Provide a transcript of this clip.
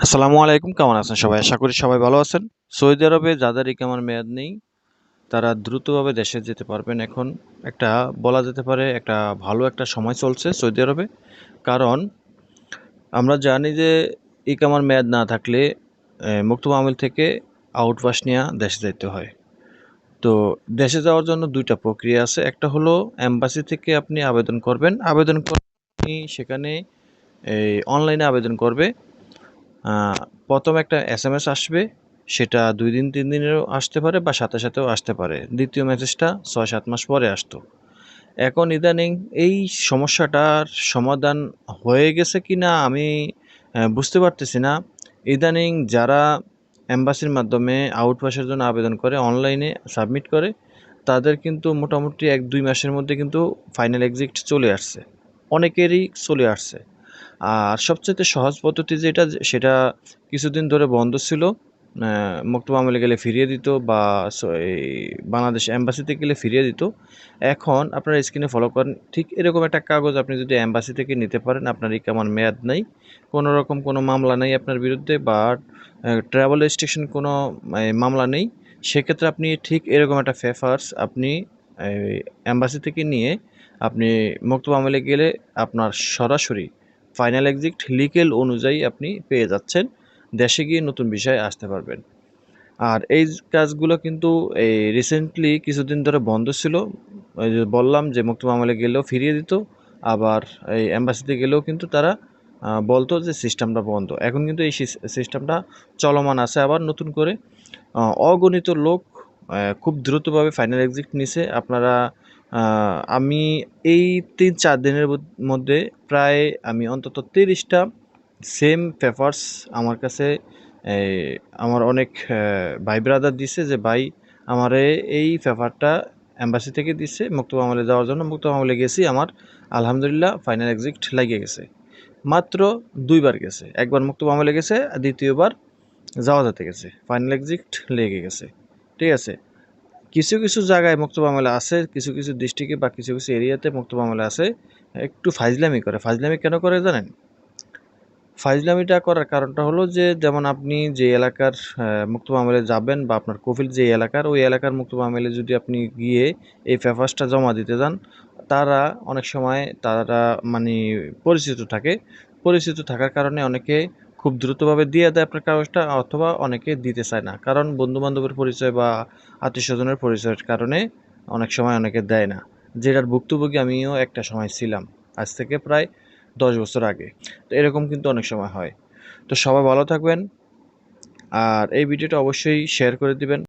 আসসালামু আলাইকুম, কেমন আছেন সবাই? আশা করি সবাই ভালো আছেন। সৌদি আরবে যাদের ইকামার মেয়াদ নেই, তারা দ্রুতভাবে দেশে যেতে পারবেন এখন। একটা বলা যেতে পারে একটা ভালো একটা সময় চলছে সৌদি আরবে। কারণ আমরা জানি যে ইকামার মেয়াদ না থাকলে মুক্তব আমিল থেকে আউটপাস নিয়ে দেশে যেতে হয়। তো দেশে যাওয়ার জন্য দুইটা প্রক্রিয়া আছে। একটা হলো অ্যাম্বাসি থেকে আপনি আবেদন করবেন। আবেদন করে সেখানে অনলাইনে আবেদন করবে। প্রথম একটা এস এম এস আসবে, সেটা দুই দিন, তিন দিনেরও আসতে পারে বা সাথে সাথেও আসতে পারে। দ্বিতীয় মেসেজটা ছয়, সাত মাস পরে আসতো। এখন ইদানিং এই সমস্যাটার সমাধান হয়ে গেছে কি না আমি বুঝতে পারতেছি না। ইদানিং যারা অ্যাম্বাসির মাধ্যমে আউটপাসের জন্য আবেদন করে অনলাইনে সাবমিট করে, তাদের কিন্তু মোটামুটি এক, দুই মাসের মধ্যে কিন্তু ফাইনাল এক্সিট চলে আসছে। অনেকেরই চলে আসছে। আর সবচেয়ে সহজ পদ্ধতি যেটা, সেটা কিছুদিন ধরে বন্ধ ছিল। মক্তব আমলে গেলে ফিরিয়ে দিত বা বাংলাদেশ অ্যাম্বাসিতে গেলে ফিরিয়ে দিত। এখন আপনারা স্ক্রিনে ফলো করেন, ঠিক এরকম একটা কাগজ আপনি যদি অ্যাম্বাসি থেকে নিতে পারেন, আপনার কেমন মেয়াদ নেই। কোনো রকম কোনো মামলা নেই আপনার বিরুদ্ধে বা ট্রাভেল রেজিস্ট্রেশন কোনো মামলা নেই। সেক্ষেত্রে আপনি ঠিক এরকম একটা ফেফার্স আপনি অ্যাম্বাসি থেকে নিয়ে আপনি মক্তব আমলে গেলে আপনার সরাসরি ফাইনাল এক্সিট লিকেল অনুযায়ী আপনি পেয়ে যাচ্ছেন। দেশে গিয়ে নতুন বিষয়ে আসতে পারবেন। আর এই কাজগুলো কিন্তু, এই রিসেন্টলি কিছুদিন ধরে বন্ধ ছিল। ওই বললাম যে মুক্ত আমলে গেলেও ফিরিয়ে দিত। আবার এই অ্যাম্বাসিতে গেলেও কিন্তু তারা বলতো যে সিস্টেমটা বন্ধ। এখন কিন্তু এই সিস্টেমটা চলমান আছে। আবার নতুন করে অগণিত লোক খুব দ্রুতভাবে ফাইনাল এক্সিট নিছে। আপনারা আমি এই তিন চার দিনের মধ্যে প্রায় আমি অন্তত তিরিশটা সেম পেপারস আমার কাছে আমার অনেক ভাই ব্রাদার দিছে যে, ভাই, আমারে এই পেপারটা এম্বাসি থেকে দিছে, মুক্ত আমলে যাওয়ার জন্য মুক্ত আমলে গেছি আমার, আলহামদুলিল্লাহ ফাইনাল এক্সিট লাগিয়ে গেছে। মাত্র দুইবার গেছে। একবার মুক্ত আমলে গেছে দ্বিতীয়বার যাওয়া যেতে গেছে ফাইনাল এক্সিট লেগে গেছে। ঠিক আছে? কিছু কিছু জায়গায় মুক্ত মামলা আছে, কিছু কিছু ডিস্ট্রিক্টে বা কিছু কিছু এরিয়াতে মুক্ত মামলা আছে, একটু ফাজলামি করে। ফাজলামি কেন করে জানেন? ফাজলামিটা করার কারণটা হলো যে, যেমন আপনি যে এলাকার মুক্ত মামলে যাবেন বা আপনার কফিল যে এলাকার, ওই এলাকার মুক্ত মামলে যদি আপনি গিয়ে এই পেপারসটা জমা দিতে যান, তারা অনেক সময় তারা মানে পরিচিত থাকে। পরিচিত থাকার কারণে অনেকে খুব দ্রুতভাবে দিয়ে দেয় আপনার কাগজটা, অথবা অনেকে দিতে চায় না। কারণ বন্ধু বান্ধবের পরিচয় বা আত্মীয় স্বজনের পরিচয়ের কারণে অনেক সময় অনেকে দেয় না। যেটার ভুক্তভোগী আমিও একটা সময় ছিলাম, আজ থেকে প্রায় দশ বছর আগে। তো এরকম কিন্তু অনেক সময় হয়। তো সবাই ভালো থাকবেন। আর এই ভিডিওটা অবশ্যই শেয়ার করে দিবেন।